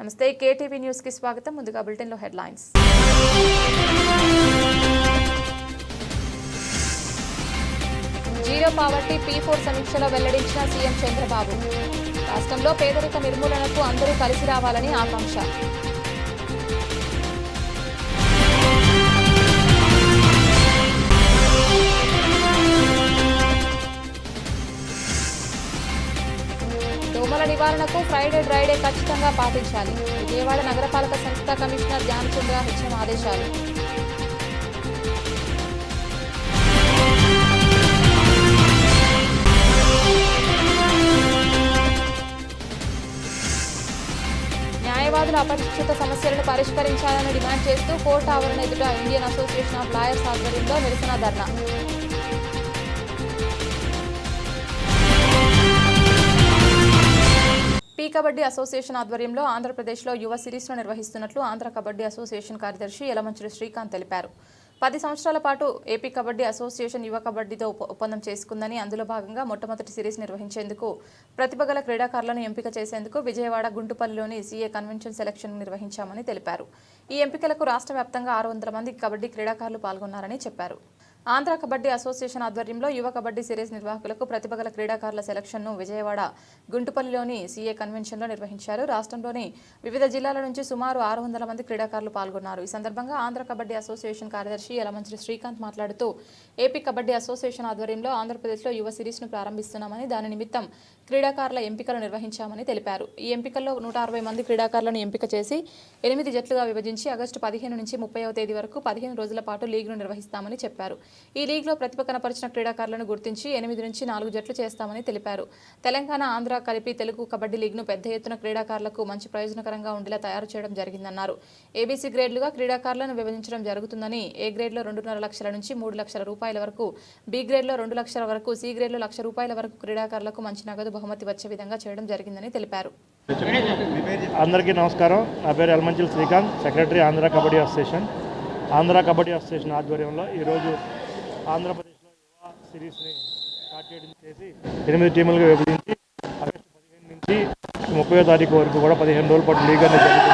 నమస్తే కేటీవీ న్యూస్కి స్వాగతం. ముందుగా బులెటిన్లో headlines. Zero poverty P four సమీక్షలో వెల్లడించిన సీఎం చంద్రబాబు. రాష్ట్రంలో పేదరిక నిర్మూలనకు అందరూ కలిసి రావాలని ఆకాంక్ష. నివారణకు ఫ్రైడే డ్రైడే ఖచ్చితంగా పాటించాలి. విజయవాడ నగరపాలక సంస్థ కమిషనర్ ధ్యానచంద్ర హెచ్ఎం ఆదేశాలు. న్యాయవాదుల అపరిచిత సమస్యలను పరిష్కరించాలని డిమాండ్ చేస్తూ కోర్టు ఆవరణ ఎదుట ఇండియన్ అసోసియేషన్ ఆఫ్ లాయర్స్ ఆధ్వర్యంలో నిరసన ధర్నా. కబడ్డీ అసోసియేషన్ ఆధ్వర్యంలో ఆంధ్రప్రదేశ్లో యువ సిరీస్ను నిర్వహిస్తున్నట్లు ఆంధ్ర కబడ్డీ అసోసియేషన్ కార్యదర్శి యలమంచిలి శ్రీకాంత్ తెలిపారు. పది సంవత్సరాల పాటు ఏపీ కబడ్డీ అసోసియేషన్ యువ కబడ్డీతో ఒప్పందం చేసుకుందని అందులో భాగంగా మొట్టమొదటి సిరీస్ నిర్వహించేందుకు ప్రతిభగల క్రీడాకారులను ఎంపిక చేసేందుకు విజయవాడ గుంటుపల్లిలోని సీఏ కన్వెన్షన్ సెలక్షన్ నిర్వహించామని తెలిపారు. ఈ ఎంపికలకు రాష్ట్ర వ్యాప్తంగా ఆరు వందల మంది కబడ్డీ క్రీడాకారులు పాల్గొన్నారని చెప్పారు. ఆంధ్ర కబడ్డీ అసోసియేషన్ ఆధ్వర్యంలో యువ కబడ్డీ సిరీస్ నిర్వాహకులకు ప్రతిభగల క్రీడాకారుల సెలక్షన్ను విజయవాడ గుంటుపల్లిలోని సీఏ కన్వెన్షన్లో నిర్వహించారు. రాష్ట్రంలోని వివిధ జిల్లాల నుంచి సుమారు ఆరు వందల మంది క్రీడాకారులు పాల్గొన్నారు. ఈ సందర్భంగా ఆంధ్ర కబడ్డీ అసోసియేషన్ కార్యదర్శి యలమంచి శ్రీకాంత్ మాట్లాడుతూ ఏపీ కబడ్డీ అసోసియేషన్ ఆధ్వర్యంలో ఆంధ్రప్రదేశ్లో యువ సిరీస్ను ప్రారంభిస్తున్నామని దాని నిమిత్తం క్రీడాకారుల ఎంపికలు నిర్వహించామని తెలిపారు. ఈ ఎంపికల్లో నూట అరవై మంది క్రీడాకారులను ఎంపిక చేసి ఎనిమిది జట్లుగా విభజించి ఆగస్టు పదిహేను నుంచి ముప్పైవ తేదీ వరకు పదిహేను రోజుల పాటు లీగ్ను నిర్వహిస్తామని చెప్పారు. ఈ లీగ్లో ప్రతిభ కనపరిచిన క్రీడాకారులను గుర్తించి ఎనిమిది నుంచి నాలుగు జట్లు చేస్తామని తెలిపారు. తెలంగాణ ఆంధ్ర కలిపి తెలుగు కబడ్డీ లీగ్ను పెద్ద ఎత్తున క్రీడాకారులకు మంచి ప్రయోజనకరంగా ఉండేలా తయారు చేయడం జరిగిందన్నారు. ఏబీసీ గ్రేడ్లుగా క్రీడాకారులను విభజించడం జరుగుతుందని ఏ గ్రేడ్లో రెండున్నర లక్షల నుంచి మూడు లక్షల రూపాయల వరకు బి గ్రేడ్లో రెండు లక్షల వరకు సి గ్రేడ్లో లక్ష రూపాయల వరకు క్రీడాకారులకు మంచి నగదు బహుమతి వచ్చే విధంగా చేయడం జరిగిందని తెలిపారు. అందరికీ నమస్కారం. నా పేరు ఎల్మంచిల్ Srikanth secretary Andhra kabaddi association. Andhra kabaddi association ఆధ్వర్యంలో ఈరోజు ఆంధ్రప్రదేశ్లో యువ సిరీస్ని స్టార్ట్ చేయడం చేసి ఎనిమిది టీములుగా విభజించి ఆగస్టు పదిహేను నుంచి ముప్పై తారీఖు వరకు కూడా పదిహేను రోజుల పాటు లీగ్ అనేది జరుగుతుంది.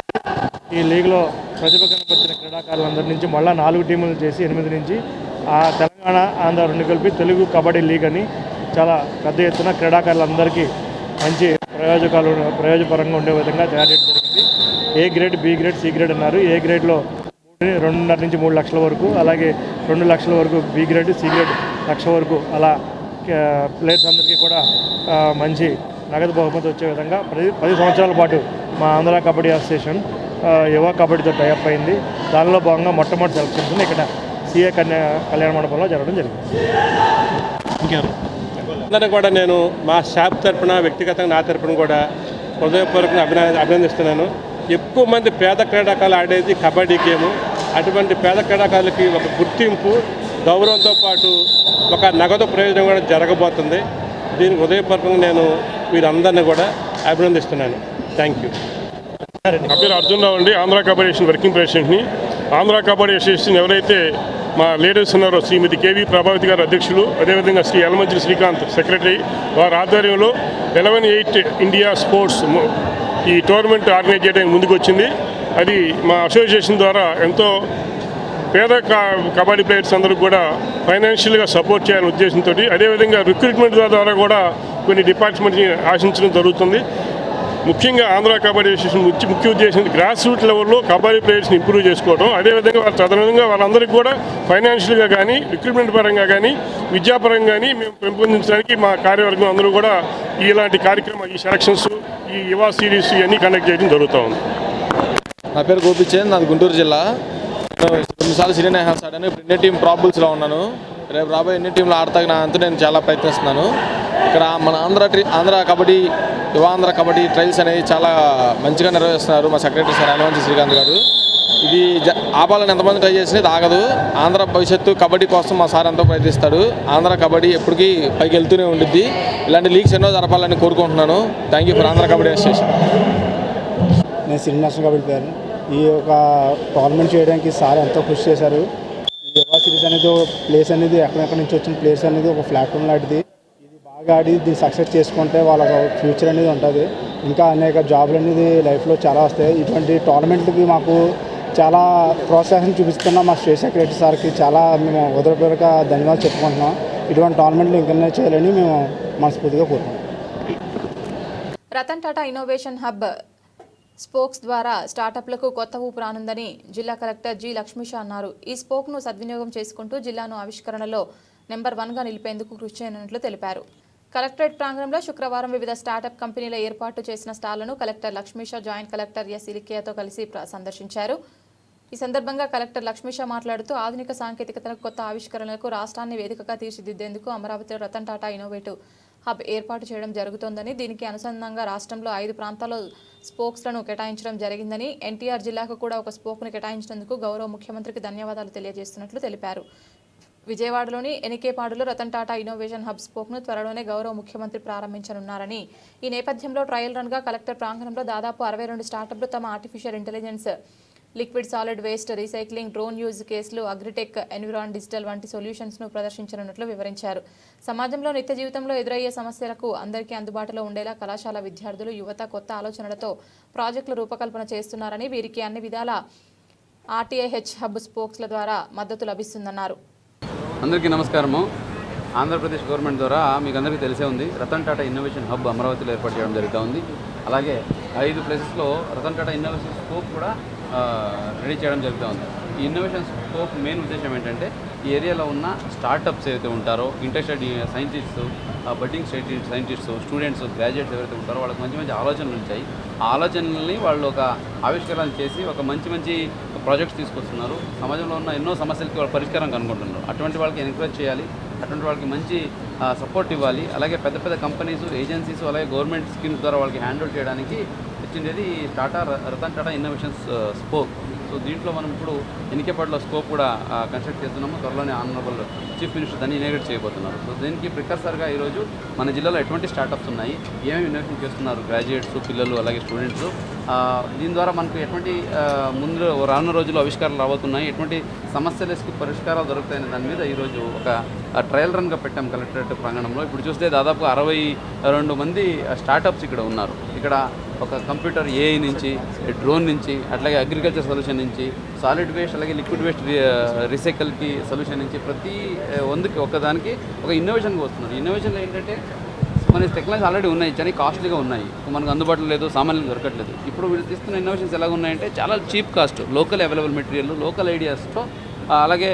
ఈ లీగ్లో ప్రతిభ కనపరిచిన క్రీడాకారులందరి నుంచి మళ్ళీ నాలుగు టీములు చేసి ఎనిమిది నుంచి ఆ తెలంగాణ ఆంధ్ర రెండు కలిపి తెలుగు కబడ్డీ లీగ్ అని చాలా పెద్ద ఎత్తున క్రీడాకారులందరికీ మంచి ప్రయోజకాలు ప్రయోజకరంగా ఉండే విధంగా తయారు చేయడం జరిగింది. A grade B grade C grade అన్నారు. ఏ గ్రేడ్లో రెండున్నర నుంచి మూడు లక్షల వరకు అలాగే రెండు లక్షల వరకు బి గ్రేడ్ సి గ్రేడ్ లక్ష వరకు అలా ప్లేయర్స్ అందరికీ కూడా మంచి నగదు బహుమతి వచ్చే విధంగా ప్రతి పది సంవత్సరాల పాటు మా ఆంధ్ర కబడ్డీ అసోసియేషన్ యువ కబడ్డీతో టైఅప్ అయింది. దానిలో భాగంగా మొట్టమొదటి సెలక్షన్స్ ఇక్కడ సీఏ కన్యా కళ్యాణ మండపంలో జరగడం జరిగింది. అందరూ కూడా నేను మా షాప్ తరపున వ్యక్తిగతంగా నా తరపున కూడా హృదయపూర్వకంగా అభిన అభినందిస్తున్నాను. ఎక్కువ మంది పేద క్రీడాకారులు ఆడేది కబడ్డీ గేము. అటువంటి పేద క్రీడాకారులకి ఒక గుర్తింపు గౌరవంతో పాటు ఒక నగదు ప్రయోజనం కూడా జరగబోతుంది. దీనికి హృదయపూర్వకంగా నేను వీరందరినీ కూడా అభినందిస్తున్నాను. థ్యాంక్ యూ నా పేరు అర్జున్ రావు అండి. ఆంధ్ర కబడ్డీ అసోసియేషన్ వర్కింగ్ ప్రెసిడెంట్ని. ఆంధ్ర కబడ్డీ అసోసియేషన్ ఎవరైతే మా లీడర్స్ ఉన్నారో శ్రీమతి కేవీ ప్రభావతి గారు అధ్యక్షులు అదేవిధంగా శ్రీ యలమంచి శ్రీకాంత్ సెక్రటరీ వారి ఆధ్వర్యంలో ఎలెవెన్ ఎయిట్ ఇండియా స్పోర్ట్స్ ఈ టోర్నమెంట్ ఆర్గనైజ్ చేయడానికి ముందుకు వచ్చింది అది మా అసోసియేషన్ ద్వారా ఎంతో పేద కబడ్డీ ప్లేయర్స్ అందరూ కూడా ఫైనాన్షియల్గా సపోర్ట్ చేయాలనే ఉద్దేశంతో అదేవిధంగా రిక్రూట్మెంట్ ద్వారా కూడా కొన్ని డిపార్ట్మెంట్ని ఆశించడం జరుగుతుంది. ముఖ్యంగా ఆంధ్ర కబడ్డీ అసోసియేషన్ ముఖ్య ముఖ్య ఉద్దేశం గ్రాస్ రూట్ లెవెల్లో కబడ్డీ ప్లేయర్స్ని ఇంప్రూవ్ చేసుకోవడం. అదేవిధంగా వాళ్ళ తదనంగా వాళ్ళందరికీ కూడా ఫైనాన్షియల్గా కానీ రిక్రూట్మెంట్ పరంగా కానీ విద్యాపరంగా కానీ మేము పెంపొందించడానికి మా కార్యవర్గం అందరూ కూడా ఇలాంటి కార్యక్రమం ఈ సెలక్షన్స్ ఈ యువ సిరీస్ ఇవన్నీ కండక్ట్ చేయడం జరుగుతూ ఉంది. నా పేరు గోపిచంద్ నాది గుంటూరు జిల్లా. కొన్నిసార్లు రెండుసార్లు సీనియర్ నేషనల్స్ ఆడాను ఇప్పుడు ఇండియా టీం ప్రాబుల్స్లో ఉన్నాను. రేపు రాబోయే ఇండియా టీంలో ఆడతాక నా అంతా నేను చాలా ప్రయత్నిస్తున్నాను. ఇక్కడ మన ఆంధ్ర ఆంధ్ర కబడ్డీ యువాంధ్ర కబడ్డీ ట్రయల్స్ అనేవి చాలా మంచిగా నిర్వహిస్తున్నారు మా సెక్రటరీ సార్ హనుమంత్ శ్రీకాంత్ గారు. ఇది జ- ఆపాలని ఎంతమంది ట్రై చేసినది ఆగదు. ఆంధ్ర భవిష్యత్తు కబడ్డీ కోసం మా సార్ ఎంతో ప్రయత్నిస్తాడు. ఆంధ్ర కబడ్డీ ఎప్పటికీ పైకి వెళ్తూనే ఉండిద్ది. ఇలాంటి లీగ్స్ ఎన్నో జరపాలని కోరుకుంటున్నాను. Thank you for Andhra kabaddi association. నేను సినిమా నేషనల్ కబడ్డీ ఈ యొక్క టోర్నమెంట్ చేయడానికి సార్ ఎంతో కృషి చేశారు. ఈ యువ సిరీస్ అనేది ఒక ప్లేస్ అనేది ఎక్కడెక్కడి నుంచి వచ్చిన ప్లేస్ అనేది ఒక ప్లాట్ఫామ్ లాంటిది. ఇది బాగా ఆడి దీన్ని సక్సెస్ చేసుకుంటే వాళ్ళ ఫ్యూచర్ అనేది ఉంటుంది. ఇంకా అనేక జాబులు అనేది లైఫ్లో చాలా వస్తాయి. ఇటువంటి టోర్నమెంట్లకి మాకు చాలా ప్రోత్సాహం చూపిస్తున్న మా స్టేట్ సెక్రటరీ సార్కి చాలా మేము ఉదరపూర్వక ధన్యవాదాలు చెప్పుకుంటున్నాం. ఇటువంటి టోర్నమెంట్లు ఇంకనే చేయాలని మేము మనస్ఫూర్తిగా కోరుకుంటున్నాం. Ratan Tata innovation hub spokes ద్వారా స్టార్టప్లకు కొత్త ఊపు రానుందని జిల్లా కలెక్టర్ జి లక్ష్మీషా అన్నారు. ఈ స్పోక్ను సద్వినియోగం చేసుకుంటూ జిల్లాను ఆవిష్కరణలో నెంబర్ వన్గా నిలిపేందుకు కృషి చేయనున్నట్లు తెలిపారు. కలెక్టరేట్ ప్రాంగణంలో శుక్రవారం వివిధ స్టార్టప్ కంపెనీల ఏర్పాటు చేసిన స్టాళ్ళను collector Lakshmisha joint collector S ఇలికియాతో కలిసి సందర్శించారు. ఈ సందర్భంగా కలెక్టర్ లక్ష్మీషా మాట్లాడుతూ ఆధునిక సాంకేతికతలకు కొత్త ఆవిష్కరణలకు రాష్ట్రాన్ని వేదికగా తీర్చిదిద్దేందుకు అమరావతిలో రతన్ టాటా ఇన్నోవేటివ్ హబ్ ఏర్పాటు చేయడం జరుగుతోందని దీనికి అనుసంధానంగా రాష్ట్రంలో ఐదు ప్రాంతాల్లో స్పోక్స్లను కేటాయించడం జరిగిందని ఎన్టీఆర్ జిల్లాకు కూడా ఒక స్పోక్ను కేటాయించినందుకు గౌరవ ముఖ్యమంత్రికి ధన్యవాదాలు తెలియజేస్తున్నట్లు తెలిపారు. విజయవాడలోని ఎనికేపాడులో రతన్ టాటా ఇన్నోవేషన్ హబ్ స్పోక్ను త్వరలోనే గౌరవ ముఖ్యమంత్రి ప్రారంభించనున్నారని ఈ నేపథ్యంలో ట్రయల్ రన్గా కలెక్టర్ ప్రాంగణంలో దాదాపు అరవై రెండు స్టార్టప్లు తమ artificial intelligence liquid solid waste recycling drone use కేసులు అగ్రిటెక్ ఎన్విరాన్ డిజిటల్ వంటి సొల్యూషన్స్ను ప్రదర్శించనున్నట్లు వివరించారు. సమాజంలో నిత్య జీవితంలో ఎదురయ్యే సమస్యలకు అందరికీ అందుబాటులో ఉండేలా కళాశాల విద్యార్థులు యువత కొత్త ఆలోచనలతో ప్రాజెక్టుల రూపకల్పన చేస్తున్నారని వీరికి అన్ని విధాల ఆర్టీఐహెచ్ హబ్ స్పోక్స్ల ద్వారా మద్దతు లభిస్తుందన్నారు. అందరికీ నమస్కారము. ఆంధ్రప్రదేశ్ గవర్నమెంట్ ద్వారా మీకు అందరికీ తెలిసే ఉంది రతన్ టాటా ఇన్నోవేషన్ హబ్ అమరావతిలో ఏర్పాటు చేయడం జరుగుతూ ఉంది. అలాగే ఐదు ప్లేసెస్లో రతన్ టాటా ఇన్నోవేషన్ స్కోప్ కూడా రెడీ చేయడం జరుగుతూ ఉంది. ఈ ఇన్నోవేషన్ స్కోప్ మెయిన్ ఉద్దేశం ఏంటంటే ఈ ఏరియాలో ఉన్న స్టార్టప్స్ ఏవైతే ఉంటారో interested scientists budding scientists students graduates ఎవరైతే ఉంటారో వాళ్ళకి మంచి మంచి ఆలోచనలు ఉంటాయి. ఆ ఆలోచనల్ని వాళ్ళు ఒక ఆవిష్కరణ చేసి ఒక మంచి మంచి ప్రాజెక్ట్స్ తీసుకొస్తున్నారు. సమాజంలో ఉన్న ఎన్నో సమస్యలకి వాళ్ళు పరిష్కారం కనుగొంటున్నారు అటువంటి వాళ్ళకి ఎంకరేజ్ చేయాలి. అటువంటి వాళ్ళకి మంచి సపోర్ట్ ఇవ్వాలి. అలాగే పెద్ద పెద్ద కంపెనీస్ ఏజెన్సీస్ అలాగే గవర్నమెంట్ స్కీమ్స్ ద్వారా వాళ్ళకి హ్యాండిల్ చేయడానికి వచ్చిండేది టాటా ర- Ratan Tata innovations spoke so దీంట్లో మనం ఇప్పుడు ఎన్నికేపాటిలో స్కోప్ కూడా కన్స్ట్రక్ట్ చేస్తున్నాము. త్వరలోనే ఆనరబుల్ చీఫ్ మినిస్టర్ దాన్ని ఇనాగ్రేట్ చేయబోతున్నారు. సో దీనికి ప్రికర్సర్గా ఈరోజు మన జిల్లాలో ఎటువంటి స్టార్టప్స్ ఉన్నాయి? ఏమేమి ఇన్నోవేషన్ చేస్తున్నారు? గ్రాడ్యుయేట్స్ పిల్లలు అలాగే స్టూడెంట్స్. దీని ద్వారా మనకు ఎటువంటి ముందు రానున్న రోజుల్లో ఆవిష్కారాలు రాబోతున్నాయి. ఎటువంటి సమస్యలకు పరిష్కారాలు దొరుకుతాయనే దాని మీద ఈరోజు ఒక ట్రయల్ రన్గా పెట్టాం కలెక్టరేట్ ప్రాంగణంలో. ఇప్పుడు చూస్తే దాదాపు అరవై రెండు మంది స్టార్టప్స్ ఇక్కడ ఉన్నారు. ఇక్కడ ఒక కంప్యూటర్ ఏఐ నుంచి డ్రోన్ నుంచి అట్లాగే అగ్రికల్చర్ సొల్యూషన్ నుంచి సాలిడ్ వేస్ట్ అలాగే లిక్విడ్ వేస్ట్ రీసైకిల్కి సొల్యూషన్ నుంచి ప్రతి ఒందుకి ఒకదానికి ఒక ఇన్నోవేషన్గా వస్తున్నారు. ఇన్నోవేషన్లో ఏంటంటే మన టెక్నాలజీ ఆల్రెడీ ఉన్నాయి చాలా కాస్ట్లీగా ఉన్నాయి. మనకు అందుబాటులో లేదు సామాన్యులు దొరకట్లేదు. ఇప్పుడు వీళ్ళు తీస్తున్న ఇన్నోవేషన్స్ ఎలా ఉన్నాయంటే చాలా cheap cost local available material local ఐడియాస్తో అలాగే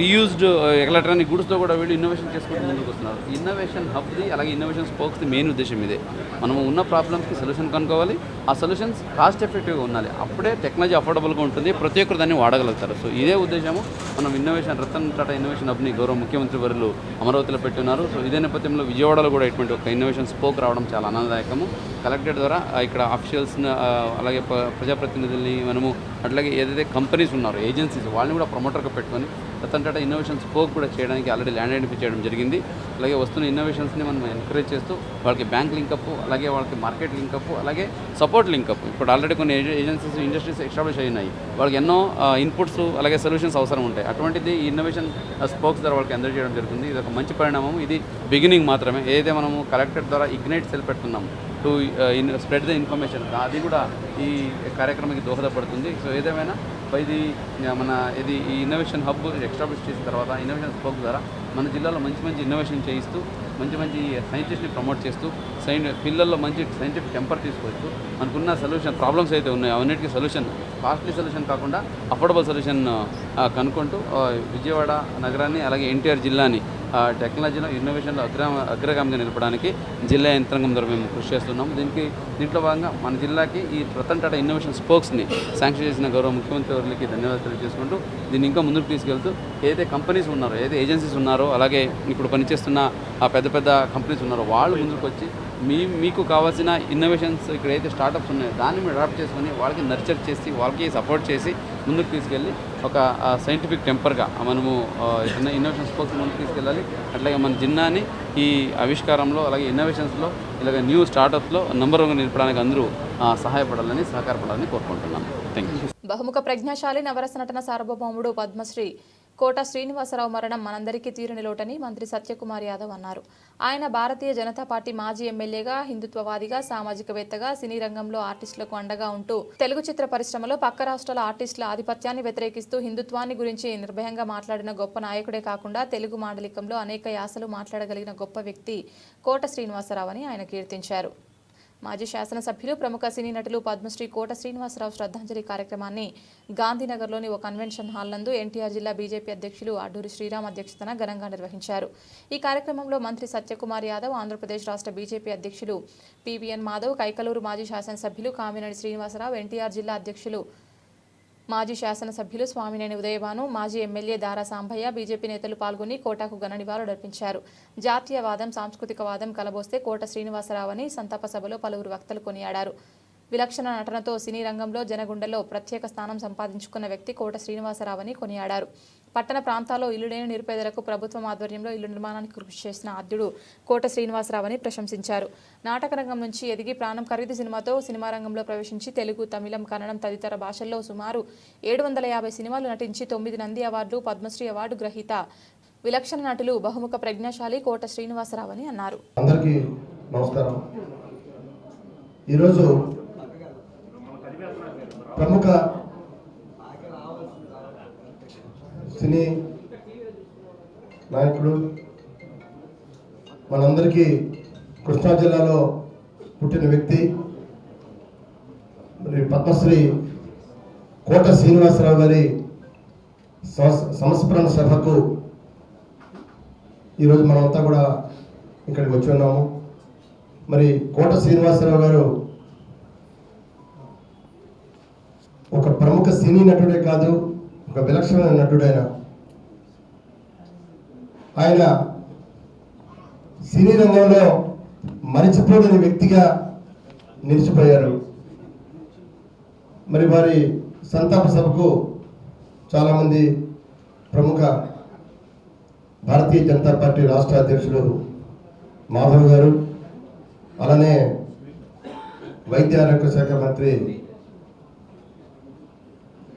రీయూజ్డ్ ఎలక్ట్రానిక్ గుడ్స్తో కూడా వీళ్ళు ఇన్నోవేషన్ చేసుకుంటూ ముందుకు వస్తున్నారు. ఇన్నోవేషన్ హబ్ది అలాగే ఇన్నోవేషన్ స్పోక్స్ది మెయిన్ ఉద్దేశం ఇదే. మనము ఉన్న ప్రాబ్లమ్స్కి సొల్యూషన్ కనుక్కోవాలి. ఆ సొల్యూషన్స్ కాస్ట్ ఎఫెక్టివ్గా ఉండాలి. అప్పుడే టెక్నాలజీ అఫోర్డబుల్గా ఉంటుంది. ప్రతి ఒక్కరు దాన్ని వాడగలుగుతారు. సో ఇదే ఉద్దేశము. మనం ఇన్నోవేషన్ రతన్ టాటా ఇన్నోవేషన్ హబ్ని గౌరవ ముఖ్యమంత్రి వర్యులు అమరావతిలో పెట్టున్నారు. సో ఇదే నేపథ్యంలో విజయవాడలో కూడా ఇటువంటి ఒక ఇన్నోవేషన్ స్పోక్ రావడం చాలా ఆనందదాయకము. కలెక్టర్ ద్వారా ఇక్కడ అఫీషియల్స్ని అలాగే ప్రజాప్రతినిధుల్ని మనము అట్లాగే ఏదైతే కంపెనీస్ ఉన్నారో ఏజెన్సీస్ వాళ్ళని కూడా ప్రమోటర్గా పెట్టుకొని రతన్ టాటా ఇన్నోవేషన్ స్పోక్ కూడా చేయడానికి ఆల్రెడీ ల్యాండ్ ఐడెంటిఫై చేయడం జరిగింది. అలాగే వస్తున్న ఇన్నోవేషన్స్ని మనం ఎంకరేజ్ చేస్తూ వాళ్ళకి బ్యాంక్ లింకప్ అలాగే వాళ్ళకి మార్కెట్ లింకప్ అలాగే సపోర్ట్ లింకప్ ఇప్పుడు ఆల్రెడీ కొన్ని ఏజెన్సీస్ ఇండస్ట్రీస్ ఎస్టాబ్లిష్ అయినాయి. వాళ్ళకి ఎన్నో ఇన్పుట్స్ అలాగే సొల్యూషన్స్ అవసరం ఉంటాయి. అటువంటిది ఇన్నోవేషన్ స్పోక్స్ ద్వారా వాళ్ళకి అందజేయడం జరుగుతుంది. ఇది ఒక మంచి పరిణామం ఇది బిగినింగ్ మాత్రమే. ఏదైతే మనము కలెక్టర్ ద్వారా ఇగ్నైట్ సెల్ పెడుతున్నాము టు స్ప్రెడ్ ద ఇన్ఫర్మేషన్ అది కూడా ఈ కార్యక్రమానికి దోహదపడుతుంది. సో ఏదేమైనా ఇది మన ఇది ఈ ఇన్నోవేషన్ హబ్ ఎక్స్టాబ్లిష్ చేసిన తర్వాత ఇన్నోవేషన్ స్పోక్ ద్వారా మన జిల్లాలో మంచి మంచి ఇన్నోవేషన్ చేయిస్తూ మంచి మంచి సైంటిస్ట్ని ప్రమోట్ చేస్తూ సైన్ పిల్లల్లో మంచి సైంటిఫిక్ టెంపర్ తీసుకొస్తూ మనకున్న సొల్యూషన్ ప్రాబ్లమ్స్ అయితే ఉన్నాయో అవన్నిటికీ సొల్యూషన్ కాస్ట్లీ సొల్యూషన్ కాకుండా అఫోర్డబుల్ సొల్యూషన్ కనుక్కుంటూ విజయవాడ నగరాన్ని అలాగే ఎన్టీఆర్ జిల్లాని టెక్నాలజీలో ఇన్నోవేషన్లో అగ్ర అగ్రగామిగా నిలపడానికి జిల్లా యంత్రాంగం ద్వారా మేము కృషి చేస్తున్నాం. దీనికి దీంట్లో భాగంగా మన జిల్లాకి ఈ రతన్ టాటా ఇన్నోవేషన్ స్పోక్స్ని శాంక్షన్ చేసిన గౌరవ ముఖ్యమంత్రి వారికి ధన్యవాదాలు తెలియజేసుకుంటూ దీన్ని ఇంకా ముందుకు తీసుకెళ్తూ ఏదైతే కంపెనీస్ ఉన్నారో ఏదైతే ఏజెన్సీస్ ఉన్నారో అలాగే ఇప్పుడు పనిచేస్తున్న ఆ పెద్ద పెద్ద కంపెనీస్ ఉన్నారో వాళ్ళు ముందుకు వచ్చి మీ మీకు కావాల్సిన ఇన్నోవేషన్స్ ఇక్కడ అయితే స్టార్టప్స్ ఉన్నాయో దాన్ని మీరు అడాప్ట్ చేసుకొని వాళ్ళకి నర్చర్ చేసి వాళ్ళకి సపోర్ట్ చేసి ముందుకు తీసుకెళ్ళి ఒక సైంటిఫిక్ టెంపర్గా మనము ఆ, చిన్న ఇన్నోవేషన్ ముందుకు తీసుకెళ్ళాలి. అట్లాగే మన జిన్నాని ఈ ఆవిష్కారంలో అలాగే ఇన్నోవేషన్స్లో ఇలాగ న్యూ స్టార్టప్స్లో నంబర్ వన్ నిలపడానికి అందరూ సహాయపడాలని సహకారపడాలని కోరుకుంటున్నాను థ్యాంక్ యూ బహుముఖ ప్రజ్ఞాశాలి నవరస నటన సార్వభౌముడు పద్మశ్రీ కోట శ్రీనివాసరావు మరణం మనందరికీ తీరని లోటని మంత్రి సత్యకుమార్ యాదవ్ అన్నారు. ఆయన భారతీయ జనతా పార్టీ మాజీ ఎమ్మెల్యేగా హిందుత్వవాదిగా సామాజికవేత్తగా సినీ రంగంలో ఆర్టిస్టులకు అండగా ఉంటూ తెలుగు చిత్ర పరిశ్రమలో పక్క రాష్ట్రాల ఆర్టిస్టుల ఆధిపత్యాన్ని వ్యతిరేకిస్తూ హిందుత్వాన్ని గురించి నిర్భయంగా మాట్లాడిన గొప్ప నాయకుడే కాకుండా తెలుగు మాండలికంలో అనేక యాసలు మాట్లాడగలిగిన గొప్ప వ్యక్తి కోట శ్రీనివాసరావు అని ఆయన కీర్తించారు. మాజీ శాసనసభ్యులు ప్రముఖ సినీ నటులు పద్మశ్రీ కోట శ్రీనివాసరావు శ్రద్ధాంజలి కార్యక్రమాన్ని గాంధీనగర్లోని ఓ కన్వెన్షన్ హాల్ నందు ఎన్టీఆర్ జిల్లా బీజేపీ అధ్యక్షులు అడ్డూరి శ్రీరామ్ అధ్యక్షతన ఘనంగా నిర్వహించారు. ఈ కార్యక్రమంలో మంత్రి సత్యకుమార్ యాదవ్ ఆంధ్రప్రదేశ్ రాష్ట్ర బీజేపీ అధ్యక్షులు పివిఎన్ మాధవ్ కైకలూరు మాజీ శాసనసభ్యులు కామినేని శ్రీనివాసరావు ఎన్టీఆర్ జిల్లా అధ్యక్షులు మాజీ శాసనసభ్యులు స్వామినేని ఉదయభాను మాజీ ఎమ్మెల్యే దారా సాంభయ్య బీజేపీ నేతలు పాల్గొని కోటాకు ఘన నివాళులర్పించారు జాతీయవాదం సాంస్కృతికవాదం కలబోస్తే కోట శ్రీనివాసరావు సంతాప సభలో పలువురు వక్తలు కొనియాడారు. విలక్షణ నటనతో సినీ రంగంలో జనగుండలో ప్రత్యేక స్థానం సంపాదించుకున్న వ్యక్తి కోట శ్రీనివాసరావుని కొనియాడారు. పట్టణ ప్రాంతాల్లో ఇల్లు లేని నిరుపేదలకు ప్రభుత్వం ఆధ్వర్యంలో ఇల్లు నిర్మాణానికి కృషి చేసిన ఆద్యుడు కోట శ్రీనివాసరావుని ప్రశంసించారు. నాటక రంగం నుంచి ఎదిగి ప్రాణం ఖరీదు సినిమాతో సినిమా రంగంలో ప్రవేశించి తెలుగు తమిళం కన్నడం తదితర భాషల్లో సుమారు ఏడు వందల యాభై సినిమాలు నటించి తొమ్మిది నంది అవార్డులు పద్మశ్రీ అవార్డు గ్రహీత విలక్షణ నటులు బహుముఖ ప్రజ్ఞాశాలి కోట శ్రీనివాసరావు అని అన్నారు. అందరికీ నమస్కారం. ఈరోజు ప్రముఖ సినీ నాయకుడు మనందరికీ కృష్ణా జిల్లాలో పుట్టిన వ్యక్తి మరి పద్మశ్రీ కోట శ్రీనివాసరావు గారి సంస్- సంస్మరణ సభకు ఈరోజు మనమంతా కూడా ఇక్కడికి వచ్చి ఉన్నాము. మరి కోట శ్రీనివాసరావు గారు ఒక ప్రముఖ సినీ నటుడే కాదు ఒక విలక్షణమైన నటుడైన ఆయన సినీ రంగంలో మరిచిపోలేని వ్యక్తిగా నిలిచిపోయారు. మరి వారి సంతాప సభకు చాలామంది ప్రముఖ భారతీయ జనతా పార్టీ రాష్ట్ర అధ్యక్షుడు మాధవ్ గారు అలానే వైద్య ఆరోగ్య శాఖ మంత్రి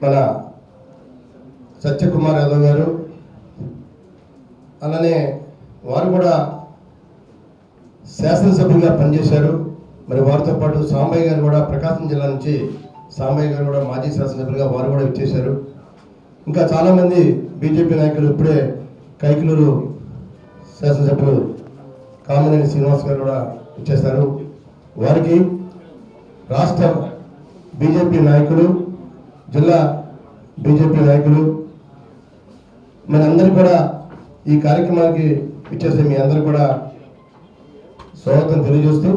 మన సత్యకుమార్ యాదవ్ గారు. అలానే వారు కూడా శాసనసభ్యులుగా పనిచేశారు. మరి వారితో పాటు సాంబయ్య గారు కూడా ప్రకాశం జిల్లా నుంచి సాంబయ్య గారు కూడా మాజీ శాసనసభ్యులుగా వారు కూడా ఇచ్చేశారు ఇంకా చాలామంది బీజేపీ నాయకులు ఇప్పుడే కైకులూరు శాసనసభ్యులు కామినేని శ్రీనివాస్ గారు కూడా ఇచ్చేశారు వారికి రాష్ట్ర బీజేపీ నాయకులు జిల్లా బీజేపీ నాయకులు మన అందరూ కూడా ఈ కార్యక్రమానికి ఇచ్చేసే మీ అందరూ కూడా స్వాగతం తెలియజేస్తూ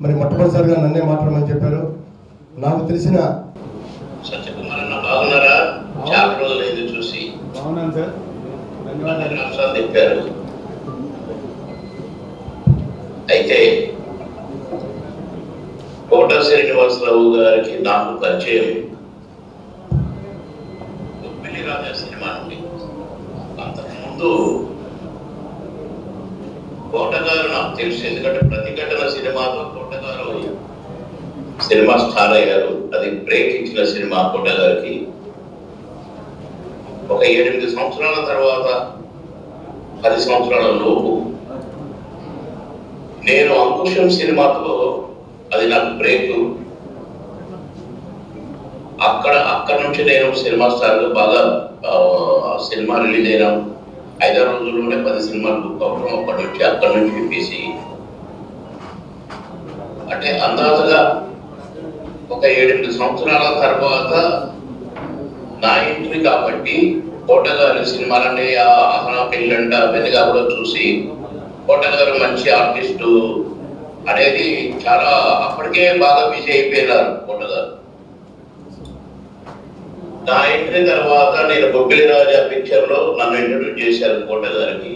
మరి మొట్టమొదటిసారిగా నన్నే మాట్లాడమని చెప్పారు. నాకు తెలిసిన సత్యకుమార్ అన్న బాగున్నారా? చాలా రోజులైంది చూసి. బాగున్నాను సార్. తిప్పారు అయితే కోట శ్రీనివాసరావు గారికి నాకు పరిచయం. ఉప్పిలి రాజా సినిమా నుండి అంతకుముందు కోటగారు నాకు తెలుసు ఎందుకంటే ప్రతిఘటన సినిమాతో కోటగారు సినిమా స్టార్ అయ్యారు. అది బ్రేక్ ఇచ్చిన సినిమా కోటగారికి. ఒక ఏడెనిమిది సంవత్సరాల తర్వాత పది సంవత్సరాల లోపు నేను అంకుశం సినిమాతో అది నాకు బ్రేక్ అక్కడ అక్కడ నుంచి నేను సినిమా స్టార్లు బాగా సినిమా రిలీజ్ అయినా ఐదారు రోజుల్లోనే పది సినిమాలు బుక్ అవ్వడం అప్పటి నుంచి అక్కడి నుంచి చెప్పేసి అంటే అందాజుగా ఒక ఏడెనిమిది సంవత్సరాల తర్వాత నా ఎంట్రీ కాబట్టి కోటగారి సినిమాలన్నీ ఆ ఆహనా పెళ్ళంట వెనుగా కూడా చూసి కోటగారు మంచి ఆర్టిస్టు అనేది చాలా అప్పటికే బాగా బిజీ అయిపోయినారు కోటగారు. నా ఎంట్రీ తర్వాత నేను బొబ్బిలి రాజా పిక్చర్లో నన్ను ఇంట్రడ్యూస్ చేశారు కోటగారికి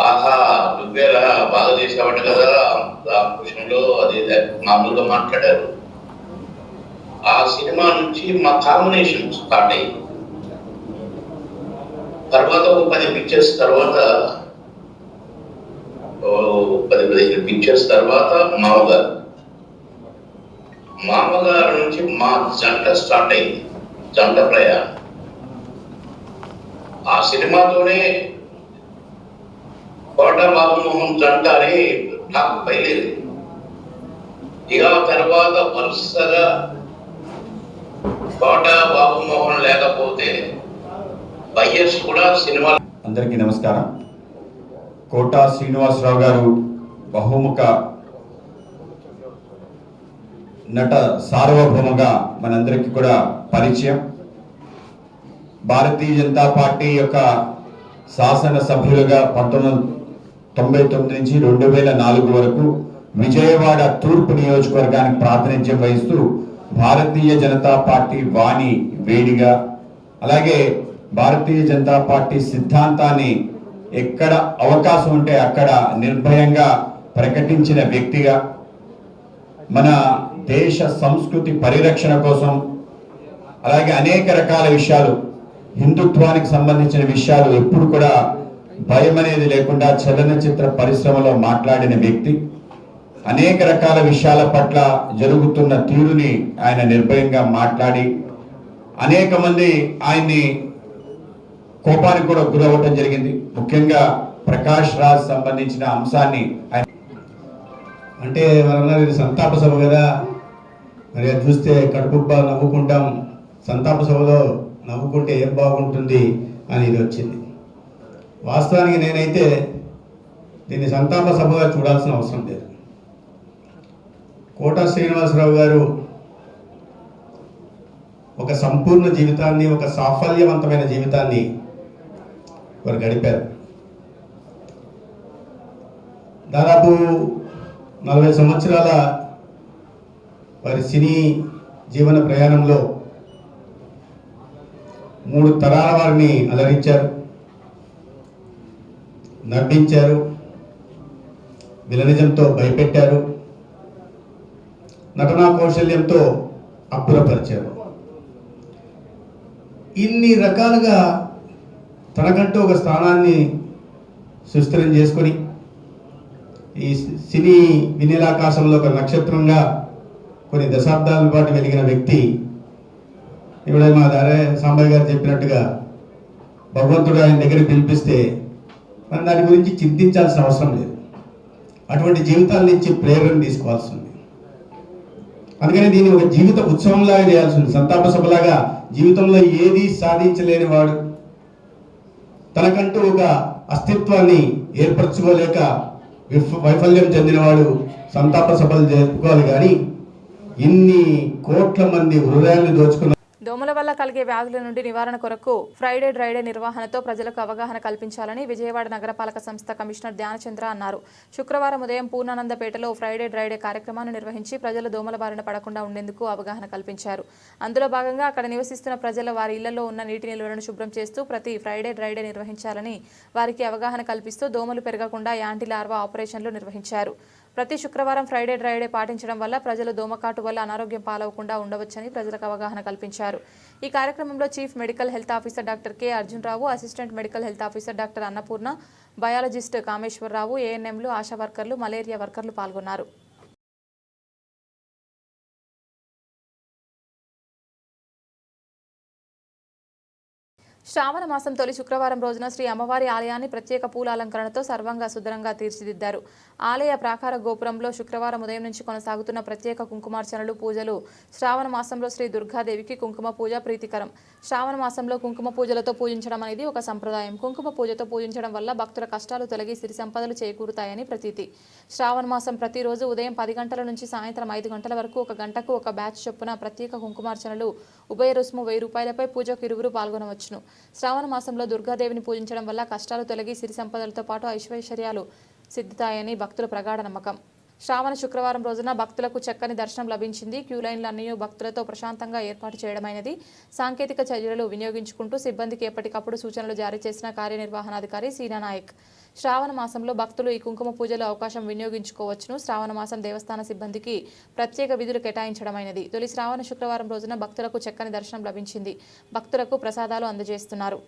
ఆహా నువ్వేలా బాగా చేసావంట కదా ఆ అది మామూలుగా మాట్లాడారు. ఆ సినిమా నుంచి మా కాంబినేషన్ స్టార్ట్ అయింది తర్వాత ఒక పది పిక్చర్స్ తర్వాత ఓ పది పదిహేను పిక్చర్స్ తర్వాత మామగారు. మామగారు నుంచి మా జంట స్టార్ట్ అయింది. జంట ప్రయాణం. ఆ సినిమాతోనే కోట బాబుమోహన్ జంట అని నాకు బయలుదేరి ఇక తర్వాత వరుసగా కోట బాబుమోహన్ లేకపోతే వైఎస్ కూడా సినిమా అందరికీ నమస్కారం. కోటా శ్రీనివాసరావు గారు బహుముఖ నట సార్వభౌమగా మనందరికీ కూడా పరిచయం. భారతీయ జనతా పార్టీ యొక్క శాసన సభ్యులుగా పంతొమ్మిది తొంభై తొమ్మిది నుంచి రెండు వేల నాలుగు వరకు విజయవాడ తూర్పు నియోజకవర్గానికి ప్రాతినిధ్యం వహిస్తూ భారతీయ జనతా పార్టీ వాణి వేడిగా అలాగే భారతీయ జనతా పార్టీ సిద్ధాంతాన్ని ఎక్కడ అవకాశం ఉంటే అక్కడ నిర్భయంగా ప్రకటించిన వ్యక్తిగా మన దేశ సంస్కృతి పరిరక్షణ కోసం అలాగే అనేక రకాల విషయాలు హిందుత్వానికి సంబంధించిన విషయాలు ఎప్పుడు కూడా భయం అనేది లేకుండా చలనచిత్ర పరిశ్రమలో మాట్లాడిన వ్యక్తి. అనేక రకాల విషయాల పట్ల జరుగుతున్న తీరుని ఆయన నిర్భయంగా మాట్లాడి అనేక మంది ఆయన్ని కోపానికి కూడా గురవ్వటం జరిగింది. ముఖ్యంగా ప్రకాష్ రాజ్ సంబంధించిన అంశాన్ని ఆయన అంటే వారన్నారు ఇది సంతాప సభ కదా? మరి అది చూస్తే కడుపుబ్బ నవ్వుకుంటాం. సంతాప సభలో నవ్వుకుంటే ఏం బాగుంటుంది అని ఇది వచ్చింది. వాస్తవానికి నేనైతే దీన్ని సంతాప సభగా చూడాల్సిన అవసరం లేదు. కోట శ్రీనివాసరావు గారు ఒక సంపూర్ణ జీవితాన్ని ఒక సాఫల్యవంతమైన జీవితాన్ని వారు గడిపారు. దాదాపు నలభై సంవత్సరాల వారి సినీ జీవన ప్రయాణంలో మూడు తరాల వారిని అలరించారు నవ్వించారు విలనిజంతో భయపెట్టారు నటనా కౌశల్యంతో అబ్బురపరిచారు. ఇన్ని రకాలుగా తనకంటూ ఒక స్థానాన్ని సుస్థిరం చేసుకొని ఈ సినీ వినీలాకాశంలో ఒక నక్షత్రంగా కొన్ని దశాబ్దాల పాటు వెలిగిన వ్యక్తి. ఇవిడ మా దారే సాంబయ్య గారు చెప్పినట్టుగా భగవంతుడు ఆయన దగ్గర పిలిపిస్తే మనం దాని గురించి చింతించాల్సిన అవసరం లేదు. అటువంటి జీవితాల నుంచి ప్రేరణ తీసుకోవాల్సి ఉంది అందుకని దీన్ని ఒక జీవిత ఉత్సవంలాగా చేయాల్సి ఉంది సంతాప సభలాగా జీవితంలో ఏది సాధించలేని వాడు తనకంటూ ఒక అస్తిత్వాన్ని ఏర్పరచుకోలేక వైఫల్యం చెందినవాడు సంతాప సభలు జరుపుకోవాలి కానీ ఇన్ని కోట్ల మంది హృదయాన్ని దోచుకున్న దోమల వల్ల కలిగే వ్యాధుల నుండి నివారణ కొరకు ఫ్రైడే డ్రైడే నిర్వహణతో ప్రజలకు అవగాహన కల్పించాలని విజయవాడ నగరపాలక సంస్థ కమిషనర్ ధ్యానచంద్ర అన్నారు. శుక్రవారం ఉదయం పూర్ణానందపేటలో ఫ్రైడే డ్రైడే కార్యక్రమాన్ని నిర్వహించి ప్రజలు దోమల బారిన పడకుండా ఉండేందుకు అవగాహన కల్పించారు. అందులో భాగంగా అక్కడ నివసిస్తున్న ప్రజలు వారి ఇళ్ళలో ఉన్న నీటి నిల్వలను శుభ్రం చేస్తూ ప్రతి ఫ్రైడే డ్రైడే నిర్వహించాలని వారికి అవగాహన కల్పిస్తూ దోమలు పెరగకుండా యాంటీ లార్వా ఆపరేషన్లు నిర్వహించారు. ప్రతి శుక్రవారం ఫ్రైడే డ్రైడే పాటించడం వల్ల ప్రజలు దోమకాటు వల్ల అనారోగ్యం పాలవకుండా ఉండవచ్చని ప్రజలకు అవగాహన కల్పించారు. ఈ కార్యక్రమంలో chief medical health officer doctor K Arjun Rao assistant medical health officer doctor Annapurna biologist Kameswara Rao ఏఎన్ఎంలు ఆశా వర్కర్లు మలేరియా వర్కర్లు పాల్గొన్నారు. శ్రావణ మాసం తొలి శుక్రవారం రోజున శ్రీ అమ్మవారి ఆలయాన్ని ప్రత్యేక పూల అలంకరణతో సర్వంగా సుందరంగా తీర్చిదిద్దారు. ఆలయ ప్రాకార గోపురంలో శుక్రవారం ఉదయం నుంచి కొనసాగుతున్న ప్రత్యేక కుంకుమార్చనలు పూజలు. శ్రావణ మాసంలో శ్రీ దుర్గాదేవికి కుంకుమ పూజ ప్రీతికరం. శ్రావణ మాసంలో కుంకుమ పూజలతో పూజించడం అనేది ఒక సంప్రదాయం. కుంకుమ పూజతో పూజించడం వల్ల భక్తుల కష్టాలు తొలగి సిరి సంపదలు చేకూరుతాయని ప్రతీతి. శ్రావణ మాసం ప్రతిరోజు ఉదయం పది గంటల నుంచి సాయంత్రం ఐదు గంటల వరకు ఒక గంటకు ఒక బ్యాచ్ చొప్పున ప్రత్యేక కుంకుమార్చనలు ఉభయ రుసుము వెయ్యి రూపాయలపై పూజకు ఇరువురు పాల్గొనవచ్చును. శ్రావణ మాసంలో దుర్గాదేవిని పూజించడం వల్ల కష్టాలు తొలగి సిరి సంపదలతో పాటు ఐశ్వర్యాలు సిద్ధితాయని భక్తుల ప్రగాఢ నమ్మకం. శ్రావణ శుక్రవారం రోజున భక్తులకు చక్కని దర్శనం లభించింది. క్యూ లైన్లన్నీ అన్ని భక్తులతో ప్రశాంతంగా ఏర్పాటు చేయడమైనది. సాంకేతిక చర్యలు వినియోగించుకుంటూ సిబ్బందికి ఎప్పటికప్పుడు సూచనలు జారీ చేసిన కార్యనిర్వహణాధికారి సీనా నాయక్ శ్రావణ మాసంలో భక్తులు ఈ కుంకుమ పూజలో అవకాశం వినియోగించుకోవచ్చును. శ్రావణ మాసం దేవస్థాన సిబ్బందికి ప్రత్యేక విధులు కేటాయించడమైనది. తొలి శ్రావణ శుక్రవారం రోజున భక్తులకు చక్కని దర్శనం లభించింది. భక్తులకు ప్రసాదాలు అందజేస్తున్నారు.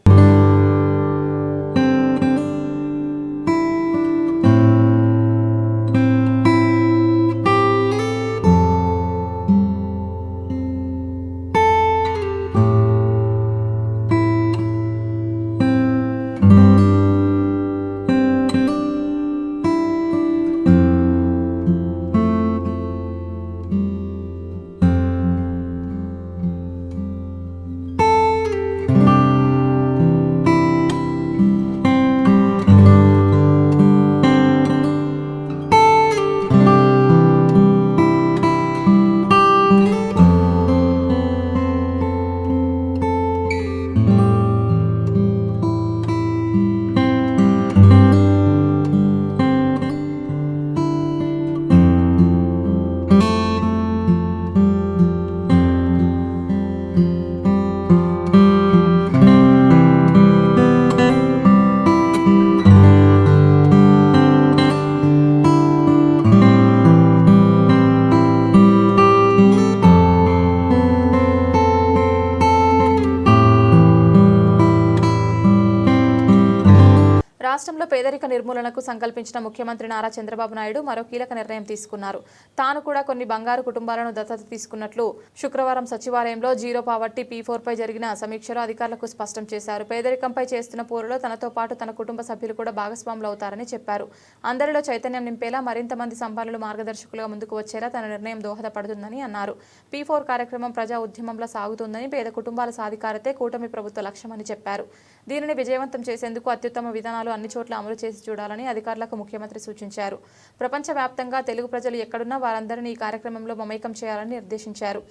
పేదరిక నిర్మూలనకు సంకల్పించిన ముఖ్యమంత్రి నారా చంద్రబాబు నాయుడు మరో కీలక నిర్ణయం తీసుకున్నారు. తాను కూడా కొన్ని బంగారు కుటుంబాలను దత్తత తీసుకున్నట్లు శుక్రవారం సచివాలయంలో జీరో పావర్టీ పీ ఫోర్ పై జరిగిన సమీక్షలో అధికారులకు స్పష్టం చేశారు. పేదరికంపై చేస్తున్న పోరులో తనతో పాటు తన కుటుంబ సభ్యులు కూడా భాగస్వాములు అవుతారని చెప్పారు. అందరిలో చైతన్యం నింపేలా మరింత మంది సంపన్నులు మార్గదర్శకులుగా ముందుకు వచ్చేలా తన నిర్ణయం దోహదపడుతుందని అన్నారు. పీ ఫోర్ కార్యక్రమం ప్రజా ఉద్యమంలో సాగుతుందని పేద కుటుంబాల సాధికారతే కూటమి ప్రభుత్వ లక్ష్యమని చెప్పారు. దీనిని విజయవంతం చేసేందుకు అత్యుత్తమ విధానాలు అన్ని చోట్ల అమలు చేసి చూడాలని అధికారులకు ముఖ్యమంత్రి సూచించారు. ప్రపంచవ్యాప్తంగా తెలుగు ప్రజలు ఎక్కడున్నా వారందరినీ ఈ కార్యక్రమంలో మమేకం చేయాలని నిర్దేశించారు.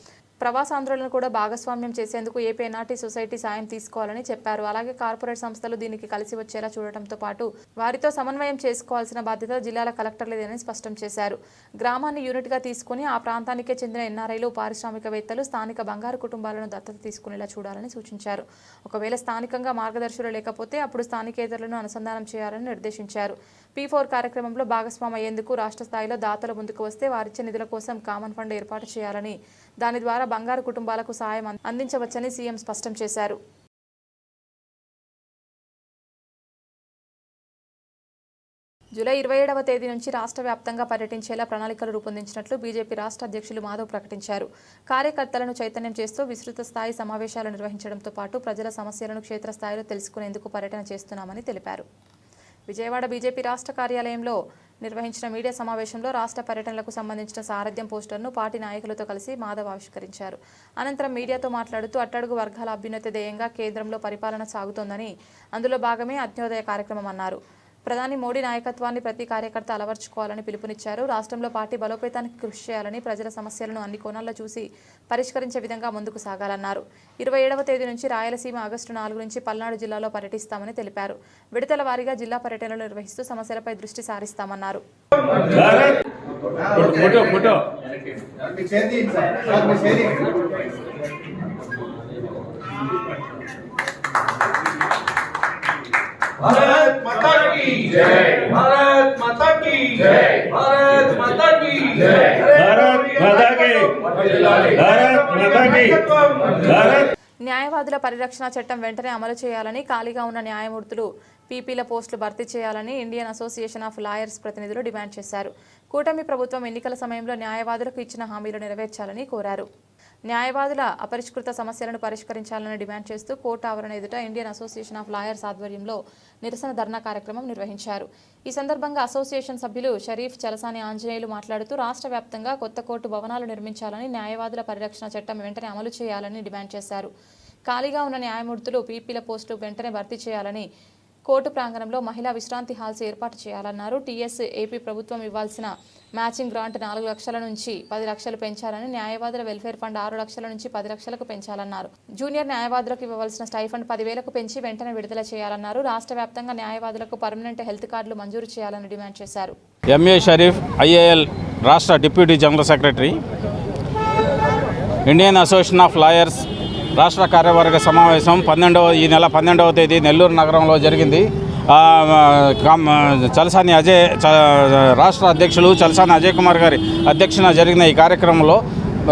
ప్రవాసాంధ్రులను కూడా భాగస్వామ్యం చేసేందుకు ఏపీ ఎన్ఆర్టీ సొసైటీ సాయం తీసుకోవాలని చెప్పారు. అలాగే కార్పొరేట్ సంస్థలు దీనికి కలిసి వచ్చేలా చూడటంతో పాటు వారితో సమన్వయం చేసుకోవాల్సిన బాధ్యత జిల్లాల కలెక్టర్లేదని స్పష్టం చేశారు. గ్రామాన్ని యూనిట్గా తీసుకుని ఆ ప్రాంతానికే చెందిన ఎన్ఆర్ఐలు పారిశ్రామికవేత్తలు స్థానిక బంగారు కుటుంబాలను దత్తత తీసుకునేలా చూడాలని సూచించారు. ఒకవేళ స్థానికంగా మార్గదర్శులు లేకపోతే అప్పుడు స్థానికేతరులను అనుసంధానం చేయాలని నిర్దేశించారు. పీ ఫోర్ కార్యక్రమంలో భాగస్వామి అయ్యేందుకు రాష్ట్ర స్థాయిలో దాతలు ముందుకు వస్తే వారిచ్చే నిధుల కోసం కామన్ ఫండ్ ఏర్పాటు చేయాలని దాని ద్వారా బంగారు కుటుంబాలకు సాయం అందించవచ్చని సీఎం స్పష్టం చేశారు. జూలై ఇరవై ఏడవ తేదీ నుంచి రాష్ట్ర వ్యాప్తంగా పర్యటించేలా ప్రణాళికలు రూపొందించినట్లు బీజేపీ రాష్ట్ర అధ్యక్షులు మాధవ్ ప్రకటించారు. కార్యకర్తలను చైతన్యం చేస్తూ విస్తృత స్థాయి సమావేశాలు నిర్వహించడంతో పాటు ప్రజల సమస్యలను క్షేత్రస్థాయిలో తెలుసుకునేందుకు పర్యటన చేస్తున్నామని తెలిపారు. విజయవాడ బీజేపీ రాష్ట్ర కార్యాలయంలో నిర్వహించిన మీడియా సమావేశంలో రాష్ట్ర పర్యటనలకు సంబంధించిన సారథ్యం పోస్టర్ను పార్టీ నాయకులతో కలిసి మాధవ్ ఆవిష్కరించారు. అనంతరం మీడియాతో మాట్లాడుతూ అట్టడుగు వర్గాల అభ్యున్నతి ధ్యేయంగా కేంద్రంలో పరిపాలన సాగుతోందని అందులో భాగమే అత్యోదయ కార్యక్రమం అన్నారు. ప్రధాని మోడీ నాయకత్వాన్ని ప్రతి కార్యకర్త అలవర్చుకోవాలని పిలుపునిచ్చారు. రాష్ట్రంలో పార్టీ బలోపేతానికి కృషి చేయాలని ప్రజల సమస్యలను అన్ని కోణాల్లో చూసి పరిష్కరించే విధంగా ముందుకు సాగాలన్నారు. ఇరవై ఏడవ తేదీ నుంచి రాయలసీమ ఆగస్టు నాలుగు నుంచి పల్నాడు జిల్లాలో పర్యటిస్తామని తెలిపారు. విడతల వారీగా జిల్లా పర్యటనలు నిర్వహిస్తూ సమస్యలపై దృష్టి సారిస్తామన్నారు. ఫోటో भारत माता की जय भारत माता की जय भारत माता की जय भारत माता की भारत माता की भारत న్యాయవాదుల పరిరక్షణ చట్టం వెంటనే అమలు చేయాలని ఖాళీగా ఉన్న న్యాయమూర్తులు పీపీల పోస్టులు భర్తీ చేయాలని ఇండియన్ అసోసియేషన్ ఆఫ్ లాయర్స్ ప్రతినిధులు డిమాండ్ చేశారు కూటమి ప్రభుత్వం ఎన్నికల సమయంలో న్యాయవాదులకు ఇచ్చిన హామీలు నెరవేర్చాలని కోరారు న్యాయవాదుల అపరిష్కృత సమస్యలను పరిష్కరించాలని డిమాండ్ చేస్తూ కోర్టు ఆవరణ ఎదుట ఇండియన్ అసోసియేషన్ ఆఫ్ లాయర్స్ ఆధ్వర్యంలో నిరసన ధర్నా కార్యక్రమం నిర్వహించారు. ఈ సందర్భంగా అసోసియేషన్ సభ్యులు షరీఫ్ చలసాని ఆంజనేయులు మాట్లాడుతూ రాష్ట్ర వ్యాప్తంగా కొత్త కోర్టు భవనాలు నిర్మించాలని న్యాయవాదుల పరిరక్షణ చట్టం వెంటనే అమలు చేయాలని డిమాండ్ చేశారు. ఖాళీగా ఉన్న న్యాయమూర్తులు పీపీల పోస్టు వెంటనే భర్తీ చేయాలని కోర్టు ప్రాంగణంలో మహిళా విశ్రాంతి హాల్స్ ఏర్పాటు చేయాలన్నారు. టీఎస్ ఏపీ ప్రభుత్వం ఇవ్వాల్సిన మ్యాచింగ్ గ్రాంట్ నాలుగు లక్షల నుంచి పది లక్షలు పెంచాలని న్యాయవాదుల వెల్ఫేర్ ఫండ్ ఆరు లక్షల నుంచి పది లక్షలకు పెంచాలన్నారు. జూనియర్ న్యాయవాదులకు ఇవ్వవలసిన స్టైఫండ్ పదివేలకు పెంచి వెంటనే విడుదల చేయాలన్నారు. రాష్ట్ర వ్యాప్తంగా న్యాయవాదులకు పర్మనెంట్ హెల్త్ కార్డులు మంజూరు చేయాలని డిమాండ్ చేశారు. ఎంఏ షరీఫ్ ఐఏఎల్ రాష్ట్ర deputy general secretary Indian association of lawyers రాష్ట్ర కార్యవర్గ సమావేశం పన్నెండవ ఈ నెల పన్నెండవ తేదీ నెల్లూరు నగరంలో జరిగింది. చలసాని అజయ్ చ- రాష్ట్ర అధ్యక్షులు చలసాని అజయ్ కుమార్ గారి అధ్యక్షన జరిగిన ఈ కార్యక్రమంలో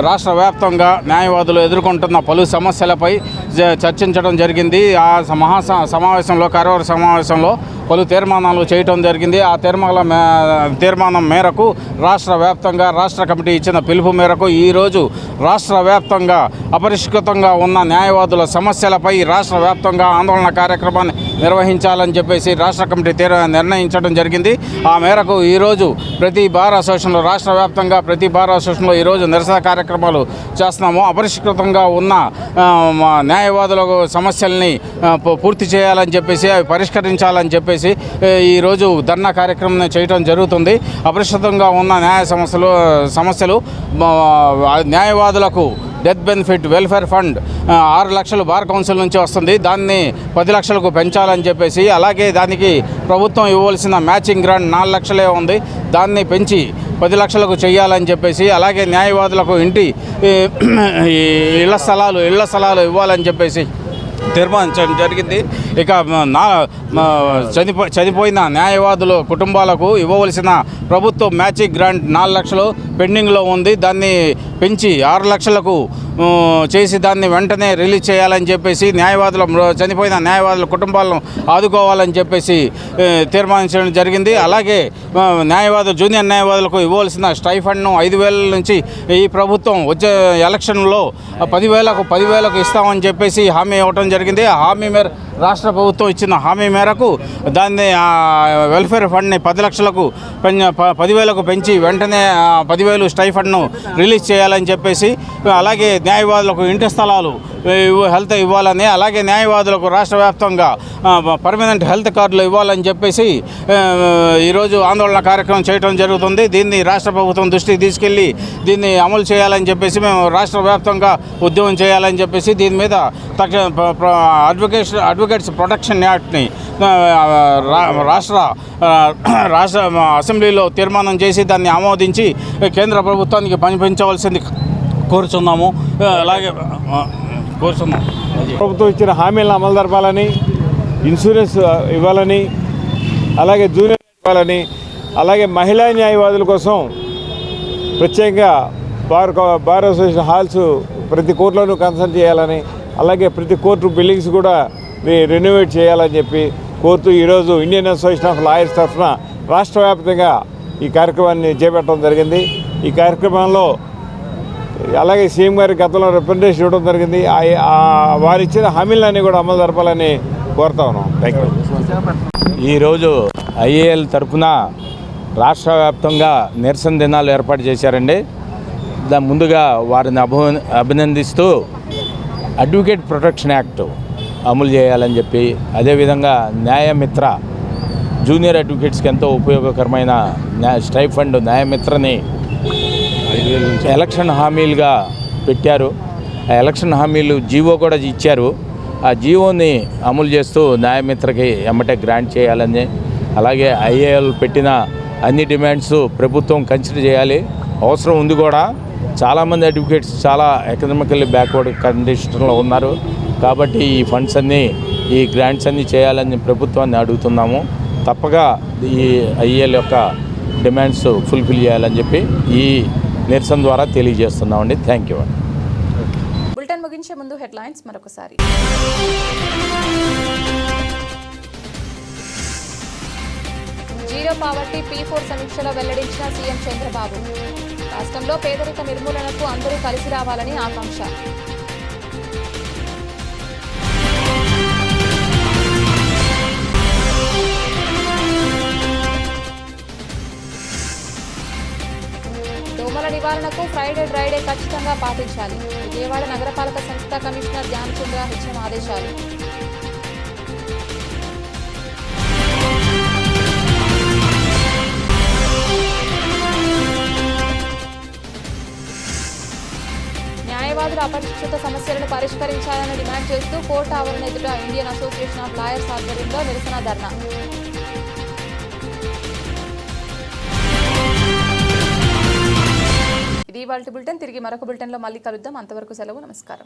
రాష్ట్ర వ్యాప్తంగా న్యాయవాదులు ఎదుర్కొంటున్న పలు సమస్యలపై చర్చించడం జరిగింది. ఆ మహా సమావేశంలో కార్యవర్గ సమావేశంలో పలు తీర్మానాలు చేయటం జరిగింది. ఆ తీర్మాన మే- తీర్మానం మేరకు రాష్ట్ర వ్యాప్తంగా రాష్ట్ర కమిటీ ఇచ్చిన పిలుపు మేరకు ఈరోజు రాష్ట్ర వ్యాప్తంగా అపరిష్కృతంగా ఉన్న న్యాయవాదుల సమస్యలపై రాష్ట్ర వ్యాప్తంగా ఆందోళన కార్యక్రమాన్ని నిర్వహించాలని చెప్పేసి రాష్ట్ర కమిటీ తీర్ నిర్ణయించడం జరిగింది. ఆ మేరకు ఈరోజు ప్రతి బార్ అసోసియేషన్లో రాష్ట్ర వ్యాప్తంగా ప్రతి బార్ అసోసియేషన్లో ఈరోజు నిరసన కార్యక్రమాలు చేస్తున్నాము. అపరిష్కృతంగా ఉన్న న్యాయవాదుల సమస్యల్ని పూ- పూర్తి చేయాలని చెప్పేసి అవి పరిష్కరించాలని చెప్పేసి చెప్పేసి ఈరోజు ధర్నా కార్యక్రమం చేయడం జరుగుతుంది. అపరిష్కృతంగా ఉన్న న్యాయ సమస్యలు సమస్యలు న్యాయవాదులకు డెత్ బెనిఫిట్ వెల్ఫేర్ ఫండ్ ఆరు లక్షలు బార్ కౌన్సిల్ నుంచి వస్తుంది. దాన్ని పది లక్షలకు పెంచాలని చెప్పేసి అలాగే దానికి ప్రభుత్వం ఇవ్వాల్సిన మ్యాచింగ్ గ్రాంట్ నాలుగు లక్షలే ఉంది. దాన్ని పెంచి పది లక్షలకు చేయాలని చెప్పేసి అలాగే న్యాయవాదులకు ఇంటి ఈ, ఇళ్ళ స్థలాలు ఇళ్ళ స్థలాలు ఇవ్వాలని చెప్పేసి తీర్మానించడం జరిగింది. ఇక నా చనిపో చనిపోయిన న్యాయవాదులు కుటుంబాలకు ఇవ్వవలసిన ప్రభుత్వ మ్యాచింగ్ గ్రాంట్ నాలుగు లక్షలు పెండింగ్లో ఉంది. దాన్ని పెంచి ఆరు లక్షలకు చేసి దాన్ని వెంటనే రిలీజ్ చేయాలని చెప్పేసి న్యాయవాదుల చనిపోయిన న్యాయవాదుల కుటుంబాలను ఆదుకోవాలని చెప్పేసి తీర్మానించడం జరిగింది. అలాగే న్యాయవాదు న్యాయవాదులు జూనియర్ న్యాయవాదులకు ఇవ్వాల్సిన స్టైఫండ్ను ఐదు వేల నుంచి ఈ ప్రభుత్వం వచ్చే ఎలక్షన్లో పదివేలకు పదివేలకు ఇస్తామని చెప్పేసి హామీ ఇవ్వడం జరిగింది. ఆ హామీ మేర రాష్ట్ర ప్రభుత్వం ఇచ్చిన హామీ మేరకు దాన్ని వెల్ఫేర్ ఫండ్ని పది లక్షలకు పెంచ- ప- పదివేలకు పెంచి వెంటనే పదివేల వేలు స్టైఫండ్ను రిలీజ్ చేయాలని చెప్పేసి అలాగే న్యాయవాదులకు ఇంటి స్థలాలు హెల్త్ ఇవ్వాలని అలాగే న్యాయవాదులకు రాష్ట్ర వ్యాప్తంగా పర్మనెంట్ హెల్త్ కార్డులు ఇవ్వాలని చెప్పేసి ఈరోజు ఆందోళన కార్యక్రమం చేయడం జరుగుతుంది. దీన్ని రాష్ట్ర ప్రభుత్వం దృష్టికి తీసుకెళ్ళి దీన్ని అమలు చేయాలని చెప్పేసి మేము రాష్ట్ర వ్యాప్తంగా ఉద్యమం చేయాలని చెప్పేసి దీని మీద తక్షణ అడ్వకేషన్ అడ్వకేట్స్ ప్రొటెక్షన్ యాక్ట్ని రా- రాష్ట్ర రాష్ట్ర అసెంబ్లీలో తీర్మానం చేసి దాన్ని ఆమోదించి కేంద్ర ప్రభుత్వానికి పనిపించవలసింది కోరుచున్నాము. అలాగే కోరుచున్నాము ప్రభుత్వం ఇచ్చిన హామీలను అమలు జరపాలని ఇన్సూరెన్స్ ఇవ్వాలని అలాగే జూనియర్ ఇవ్వాలని అలాగే మహిళా న్యాయవాదుల కోసం ప్రత్యేకంగా బార్ బార్ అసోసియేషన్ హాల్స్ ప్రతి కోర్టులోనూ కన్సల్ట్ చేయాలని అలాగే ప్రతి కోర్టు బిల్డింగ్స్ కూడా రి- రెనోవేట్ చేయాలని చెప్పి కోర్టు ఈరోజు ఇండియన్ అసోసియేషన్ ఆఫ్ లాయర్స్ తరఫున రాష్ట్ర వ్యాప్తంగా ఈ కార్యక్రమాన్ని చేపట్టడం జరిగింది. ఈ కార్యక్రమంలో అలాగే సీఎం గారి గతంలో రిప్రజెంటేషన్ ఇవ్వడం జరిగింది. ఆ- వారు ఇచ్చిన హామీలన్నీ కూడా అమలు జరపాలని కోరుతా ఉన్నాం. థ్యాంక్ యూ ఈరోజు ఐఏఎల్ తరఫున రాష్ట్ర వ్యాప్తంగా నిరసన దినాలు ఏర్పాటు చేశారండి. దా ముందుగా వారిని అభి అభినందిస్తూ అడ్వకేట్ ప్రొటెక్షన్ యాక్ట్ అమలు చేయాలని చెప్పి అదేవిధంగా న్యాయమిత్ర జూనియర్ అడ్వకేట్స్కి ఎంతో ఉపయోగకరమైన న్యాయ స్టైఫండ్ న్యాయమిత్రని ఎలక్షన్ హామీలుగా పెట్టారు. ఆ ఎలక్షన్ హామీలు జీవో కూడా ఇచ్చారు. ఆ జీవోని అమలు చేస్తూ న్యాయమిత్రకి ఎమ్మటే గ్రాంట్ చేయాలని అలాగే ఐఏఎల్ పెట్టిన అన్ని డిమాండ్స్ ప్రభుత్వం కన్సిడర్ చేయాలి. అవసరం ఉంది కూడా. చాలామంది అడ్వకేట్స్ చాలా ఎకనామికల్లీ బ్యాక్వర్డ్ కండిషన్లో ఉన్నారు. కాబట్టి ఈ ఫండ్స్ అన్నీ ఈ గ్రాంట్స్ అన్నీ చేయాలని ప్రభుత్వాన్ని అడుగుతున్నాము. తప్పగా ఈ ఐఏఎల్ యొక్క డిమాండ్స్ ఫుల్ఫిల్ చేయాలని చెప్పి ఈ నిరసన ద్వారా తెలియజేస్తున్నామండి. థ్యాంక్ యూ బులెటిన్ ముగించే ముందు హెడ్లైన్స్ మరొకసారి. జీరో పావర్టీ పీ ఫోర్ సమీక్షలో వెల్లడించిన సీఎం చంద్రబాబు. రాష్ట్రంలో పేదరిక నిర్మూలనకు అందరూ కలిసి రావాలని ఆకాంక్ష. నివారణకు ఫ్రైడే డ్రైడే ఖచ్చితంగా పాటించాలి. విజయవాడ నగరపాలక సంస్థ కమిషనర్ ధ్యానచంద్ర హెచ్ఎం ఆదేశాలు. న్యాయవాదుల అపరిష్కృత సమస్యలను పరిష్కరించాలని డిమాండ్ చేస్తూ కోర్టు ఆవరణ ఎదుట ఇండియన్ అసోసియేషన్ ఆఫ్ లాయర్స్ ఆధ్వర్యంలో నిరసన ధర్నా. ఇది వాళ్ళ బులెటిన్ తిరిగి మరొక బులెటిన్లో మళ్ళీ కలుద్దాం. అంతవరకు సెలవు. నమస్కారం.